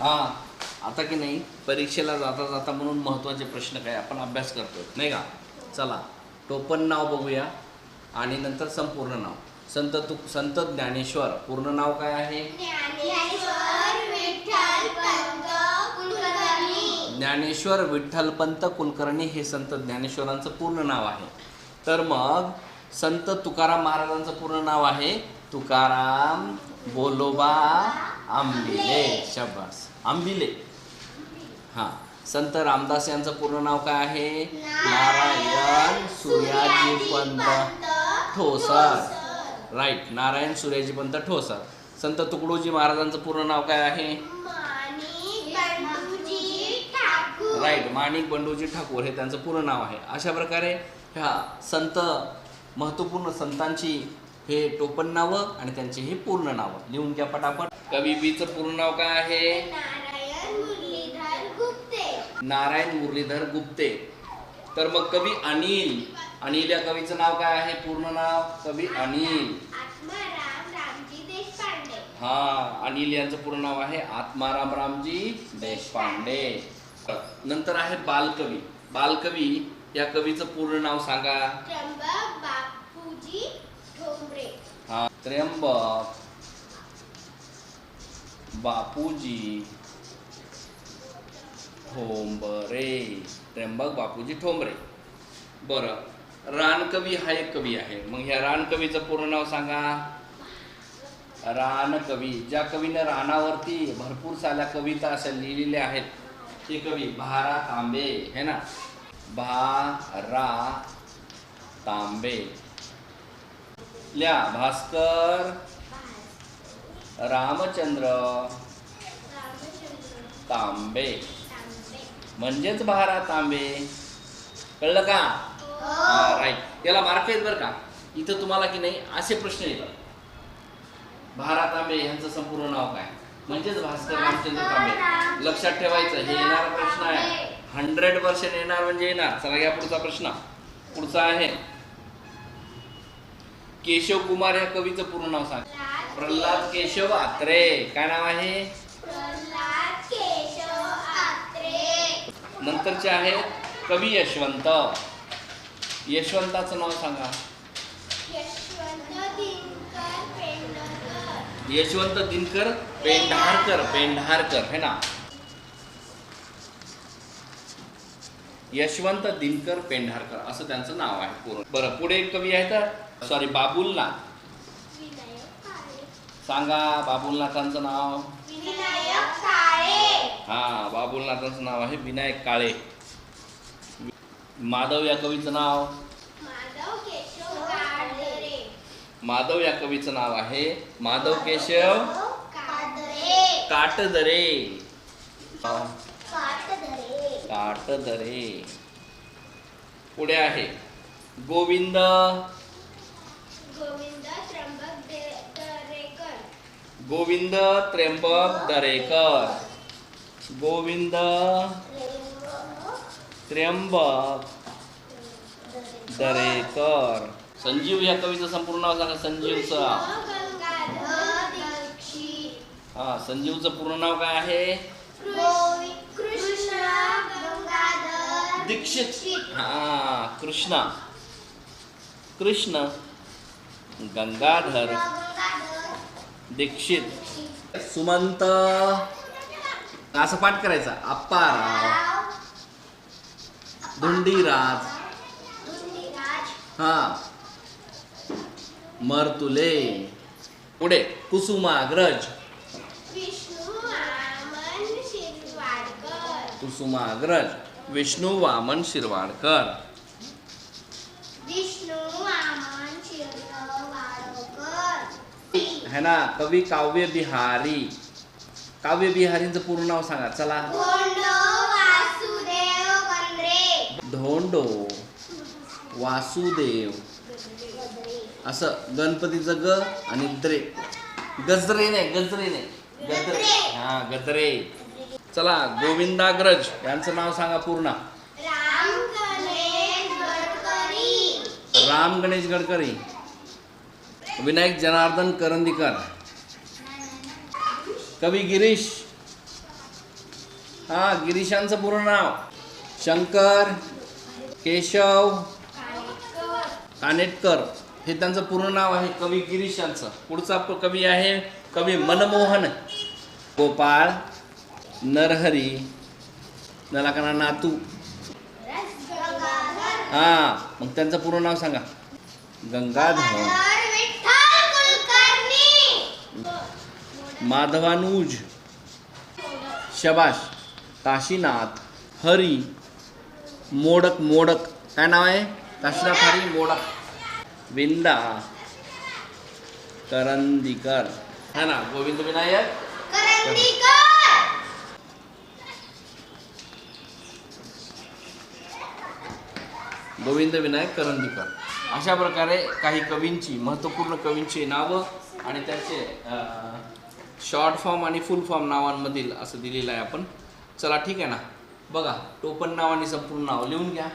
हा आता की नाही परीक्षेला जाता जाता म्हणून महत्त्वाचे प्रश्न काय आपण अभ्यास करतो नाही का? चला टोपण नाव बघूया आणि नंतर संपूर्ण नाव. संत तु संत ज्ञानेश्वर पूर्ण नाव काय आहे? ज्ञानेश्वर विठ्ठलपंत कुलकर्णी हे संत ज्ञानेश्वरांचं पूर्ण नाव आहे. तर मग संत तुकाराम महाराजांचं पूर्ण नाव आहे तुकाराम बोलोबा आंबिले. शबास. आंबिले. हां. संत रामदास यांचं पूर्ण नाव काय आहे? नारायण सूर्याजी पंत ठोसर. राईट नारायण सूर्याजी पंत ठोसर. संत तुकडोजी महाराजांचं पूर्ण नाव काय आहे? राईट माणिक बंडूजी ठाकूर हे त्यांचं पूर्ण नाव आहे. अशा प्रकारे ह्या संत महत्त्वपूर्ण संतांची हे टोपण नावं आणि त्यांची हे पूर्ण नावं. लिहून घ्या पटापट. कवी बीचं पूर्ण नाव काय आहे? नारायण मुरलीधर गुप्ते. नारायण मुरलीधर गुप्ते. तर मग कवी अनिल. अनिल या कवीचं नाव काय आहे? पूर्ण नाव? कवी अनिल. आत्माराम रामजी देशपांडे. हा अनिल यांचं पूर्ण नाव आहे आत्माराम रामजी देशपांडे. नंतर आहे बालकवी. बालकवी या कवीचं पूर्ण नाव सांगा. त्र्यंबक बापूजी ठोंबरे. हा त्र्यंबक. बापूजी ठोंबरे. त्र्यंबक बापूजी ठोंबरे. बरं रानकवी हा एक कवी आहे. मग ह्या रानकवीचं पूर्ण नाव सांगा. रानकवी ज्या कवीनं रानावरती भरपूर साऱ्या कविता अशा लिहिलेल्या आहेत ते कवी भारा तांबे है ना? भारा तांबे ल्या भास्कर रामचंद्र तांबे. म्हणजेच भारा तांबे कळलं का? हा. राईट याला मार्क आहेत बरं का? इथं तुम्हाला की नाही असे प्रश्न येतात. भारा तांबे यांचं संपूर्ण नाव काय? म्हणजेच भास्कर रामचंद्र तांबे. लक्षात ठेवायचं हे येणारा प्रश्न आहे. हंड्रेड पर्सेंट येणार म्हणजे येणार. चला घ्या पुढचा प्रश्न. पुढचा आहे. केशव कुमार या कवीचं पूर्ण नाव सांग. प्रल्हाद केशव आत्रे. काय नाव आहे? प्रल्हाद केशव आत्रे. नंतरचे आहेत कवी यशवंत. यशवंताचं नाव सांगा. यशवंत दिनकर पेंढरकर. यशवंत दिनकर पेंढारकर. पेंढारकर है ना? यशवंत दिनकर पेंढारकर असं त्यांचं नाव आहे पूर्ण. बरं पुढे एक कवी आहेत सॉरी बाबुलनाथ. विनायक काळे सांगा बाबुलनाथांचं नाव. हा बाबुलनाथांचं नाव आहे विनायक काळे. माधव या कवीचं नाव? माधव केशव काळदरे माधव या कवीचं नाव आहे माधव केशव काटदरे. काटदरे पुढे आहे. गोविंद. गोविंद त्र्यंबक दरेकर. गोविंद त्र्यंबक दरेकर. गोविंद त्र्यंबक दरेकर. संजीव या कवीचं संपूर्ण नाव सांगा संजीवचं. हा संजीवचं पूर्ण नाव काय आहे? दीक्षित. हा कृष्णा. कृष्ण. गंगाधर. दीक्षित. सुमंत. असं पाठ करायचा. अप्पाराव. धुंडीराज. हा. मरतुले. पुढे. कुसुमाग्रज. कुसुमाग्रज. विष्णू वामन शिरवाडकर. है ना? कवी काव्य बिहारी. काव्य बिहारींचं पूर्ण नाव सांगा. चला. धोंडो वासुदेव असं गणपतीचं ग आणि द्रे. गजरे नाही गजरे नाही. गजरे. हा गजरे. चला गोविंदाग्रज यांचं नाव सांगा पूर्ण. राम गणेश गडकरी. राम गणेश गडकरी. विनायक जनार्दन करंदीकर. कवी गिरीश. हा गिरीशांचं पूर्ण नाव. शंकर केशव कानेटकर. हे त्यांचं पूर्ण नाव आहे कवी गिरीशांचं. पुढचा कवी आहे कवी मनमोहन गोपाळ. नरहरी नलाकना नातू. हा मग त्यांचं पूर्ण नाव सांगा. गंगाधर. माधवानुज. शबाश. काशीनाथ हरी. मोडक मोडक. काय नाव आहे? काशीनाथ हरी मोडक. विंदा. करंदीकर. है ना गोविंद विनायक करंदीकर गोविंद विनायक करंदीकर. अशा प्रकारे काही कवींची महत्त्वपूर्ण कवींची नावं आणि त्यांचे शॉर्ट फॉर्म आणि फुल फॉर्म नावांमधील असं दिलेलं आहे आपण. चला ठीक आहे ना? बघा टोपण नाव आणि संपूर्ण नाव लिहून घ्या.